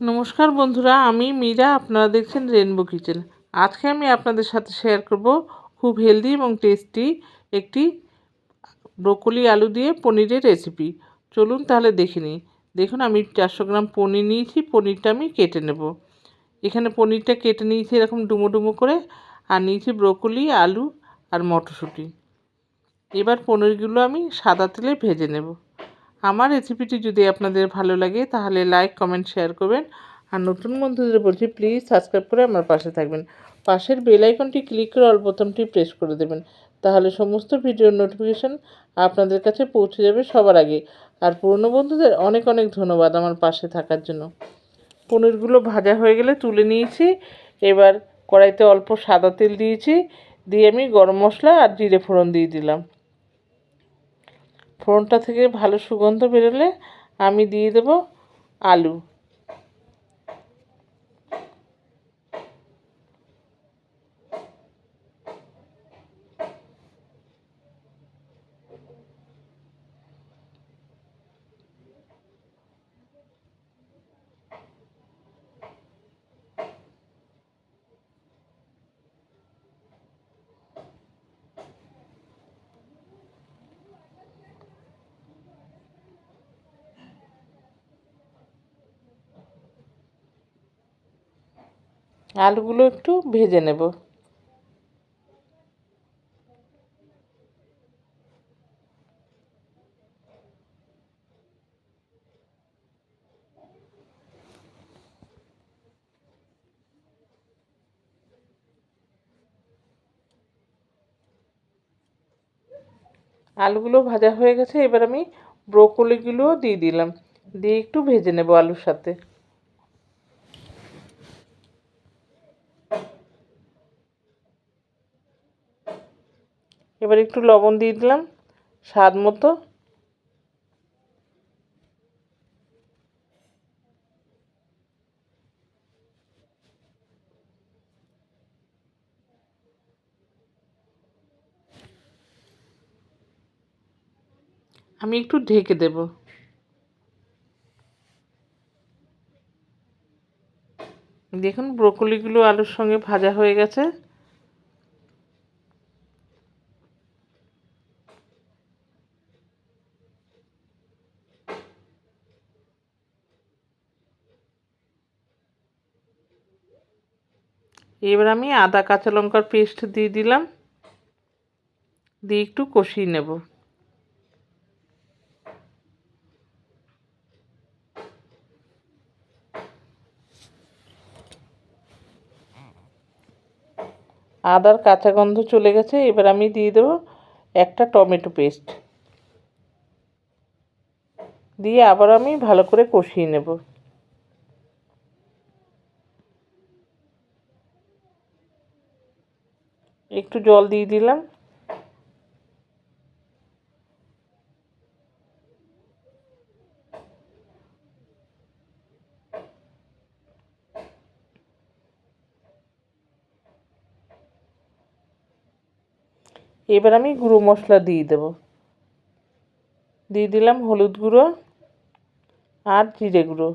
নমস্কার বন্ধুরা, আমি মীরা, আপনারা দেখছেন রেনবো কিচেন আজকে আমি আপনাদের সাথে শেয়ার করব খুব হেলদি এবং টেস্টি একটি ব্রোকলি আলু দিয়ে পনিরের রেসিপি চলুন তাহলে দেখে নিই। দেখুন, আমি চারশো গ্রাম পনির নিয়েছি, পনিরটা আমি কেটে নেব। এখানে পনিরটা কেটে নিয়েছি এরকম ডুমো ডুমো করে, আর নিয়েছি ব্রোকলি আলু আর মটরশুঁটি। এবার পনিরগুলো আমি সাদা তেলে ভেজে নেব। আমার রেসিপিটি যদি আপনাদের ভালো লাগে, তাহলে লাইক কমেন্ট শেয়ার করবেন। আর নতুন বন্ধুদের বলছি প্লিজ সাবস্ক্রাইব করে আমার পাশে থাকবেন। পাশের বেল আইকনটি ক্লিক করে অল বোতামটি প্রেস করে দেবেন। তাহলে সমস্ত ভিডিওর নোটিফিকেশান আপনাদের কাছে পৌঁছে যাবে সবার আগে। আর পুরনো বন্ধুদের অনেক অনেক ধন্যবাদ আমার পাশে থাকার জন্য। পনিরগুলো ভাজা হয়ে গেলে তুলে নিয়েছি। এবার কড়াইতে অল্প সাদা তেল দিয়েছি। দিয়ে আমি গরম মশলা আর জিরে ফোড়ন দিয়ে দিলাম। ফোড়নটা থেকে ভালো সুগন্ধ বেরোলে আমি দিয়ে দেবো আলু। আলুগুলো একটু ভেজে নেব। আলুগুলো ভাজা হয়ে গেছে, এবার আমি ব্রোকলিগুলোও দিয়ে দিলাম। দিয়ে একটু ভেজে নেব আলুর সাথে। এবার একটু লবণ দিয়ে দিলাম, স্বাদ মতো। আমি একটু ঢেকে দেব। দেখুন, ব্রোকলিগুলো আলুর সঙ্গে ভাজা হয়ে গেছে। এবার আমি আদা কাঁচা লঙ্কার পেস্ট দিয়ে দিলাম। দিয়ে একটু কষিয়ে নেব। আদার কাঁচা গন্ধ চলে গেছে, এবার আমি দিয়ে দেবো একটা টমেটো পেস্ট। দিয়ে আবার আমি ভালো করে কষিয়ে নেব। একটু জল দিয়ে দিলাম। এবার আমি গুঁড়ো মশলা দিয়ে দেব। দিয়ে দিলাম হলুদ গুঁড়ো আর জিরে গুঁড়ো।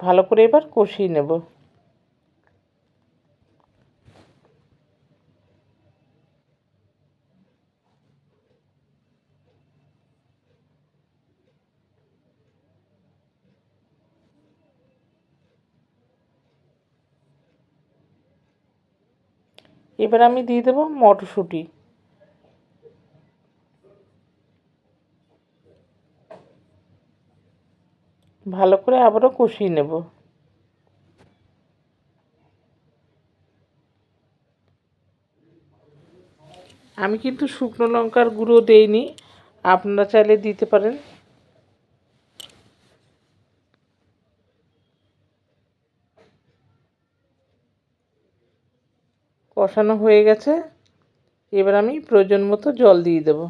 ভালো করে এবার কষিয়ে নেব। এবার আমি দিয়ে দেবো মটরশুঁটি। ভালো করে আবারও কষিয়ে নেব। আমি কিন্তু শুকনো লঙ্কার গুঁড়ো দেইনি, আপনারা চাইলে দিতে পারেন। কষানো হয়ে গেছে, এবার আমি প্রয়োজন মতো জল দিয়ে দেবো।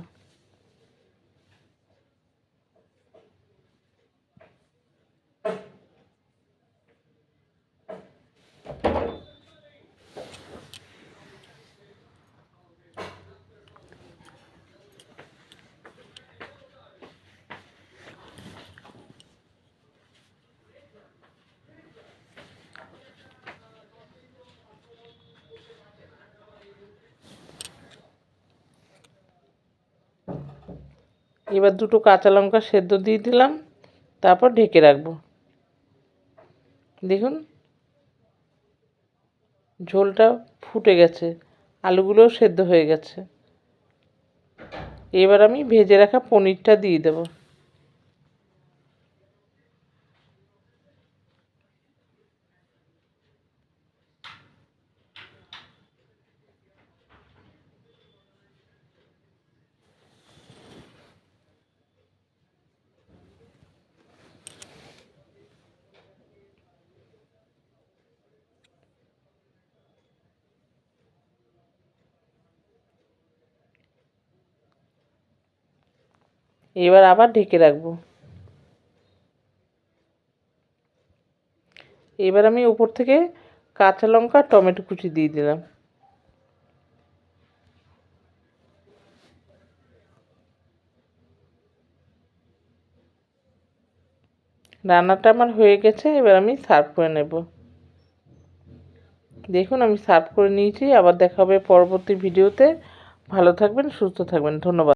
এবার দুটো কাঁচা লঙ্কা সেদ্ধ দিয়ে দিলাম, তারপর ঢেকে রাখব। দেখুন, ঝোলটা ফুটে গেছে, আলুগুলোও সেদ্ধ হয়ে গেছে। এবার আমি ভেজে রাখা পনিরটা দিয়ে দেব। এবার আবার ঢেকে রাখব। এবার আমি উপর থেকে কাঁচা লঙ্কা, টমেটো কুচি দিয়ে দিলাম। রান্নাটা আমার হয়ে গেছে, এবার আমি সার্ভ করে নেব। দেখুন, আমি সার্ভ করে নিয়েছি, আবার দেখা হবে পরবর্তী ভিডিওতে। ভালো থাকবেন, সুস্থ থাকবেন, ধন্যবাদ।